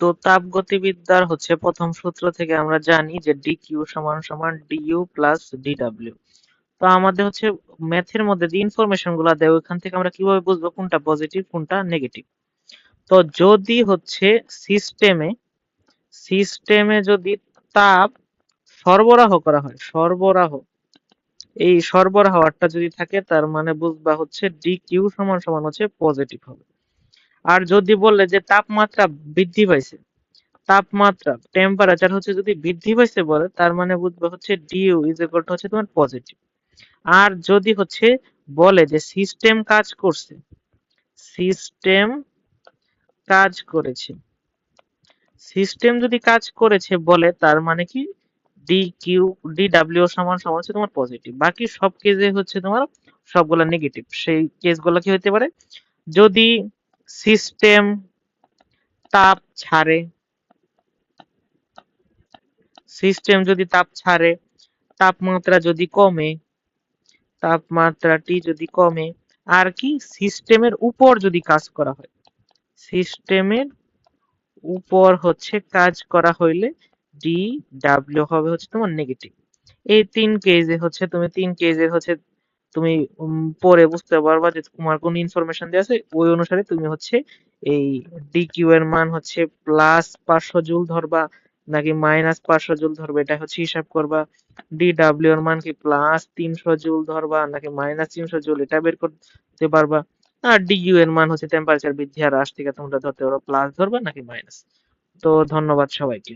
তো তাপগতিবিদ্যার হচ্ছে প্রথম সূত্র থেকে আমরা জানি যে কিউ সমান সমান ডিইউ প্লাস ডিডাব্লিউ তো আমাদের হচ্ছে ম্যাথের মধ্যে যে ইনফরমেশনগুলো দেয়, ওইখান থেকে আমরা কীভাবে বুঝব কোনটা পজিটিভ কোনটা নেগেটিভ তো যদি হচ্ছে সিস্টেমে সিস্টেমে যদি তাপ সরবরাহ করা হয়, সরবরাহ, এই সরবরাহটা যদি থাকে, তার মানে বুঝবা হচ্ছে কিউ সমান সমান হচ্ছে পজিটিভ হবে। আর যদি বললে যে তাপমাত্রা বৃদ্ধি পাইছে, তাপমাত্রা টেম্পারেচার হচ্ছে যদি বৃদ্ধি পাইছে বলে, তার মানে বুঝবে হচ্ছে ডিউ ইজ ইকুয়াল টু হচ্ছে তোমার পজিটিভ আর যদি হচ্ছে বলে যে সিস্টেম কাজ করছে সিস্টেম কাজ করেছে সিস্টেম যদি কাজ করেছে বলে, তার মানে কি? ডি কিউ ডি ডাব্লিউ সমান সমান হচ্ছে তোমার পজিটিভ বাকি সব কেসে হচ্ছে তোমার সবগুলা নেগেটিভ সেই কেসগুলো কি হতে পারে? যদি সিস্টেম তাপ ছাড়ে। সিস্টেম যদি তাপ ছাড়ে, তাপমাত্রা যদি কমে, তাপমাত্রাটি যদি কমে, আর কি? সিস্টেমের উপর যদি কাজ করা হয়। সিস্টেমের উপর হচ্ছে কাজ করা হইলে ডি ডাব্লিউ হবে হচ্ছে তোমার নেগেটিভ এই তিন কেজে হচ্ছে, তুমি তিন কেজের হচ্ছে তুমি পরে বুঝতে পারবা যে তোমার কোন ইনফরমেশন দেওয়া আছে, ওই অনুসারে তুমি হচ্ছে এই ডি কিউ এর মান হচ্ছে প্লাস পাঁচশো জুল ধরবা, নাকি মাইনাস পাঁচশো জুল ধরবে, এটা হচ্ছে হিসাব করবা। ডি ডাব্লিউ এর মান কি প্লাস তিনশো জুল ধরবা, নাকি মাইনাস তিনশো জুল, এটা বের করতে পারবা। আর ডি ইউ এর মান হচ্ছে টেম্পারেচার বৃদ্ধি আর হ্রাস থেকে তোমরা ধরতে পারো প্লাস ধরবা নাকি মাইনাস তো ধন্যবাদ সবাইকে।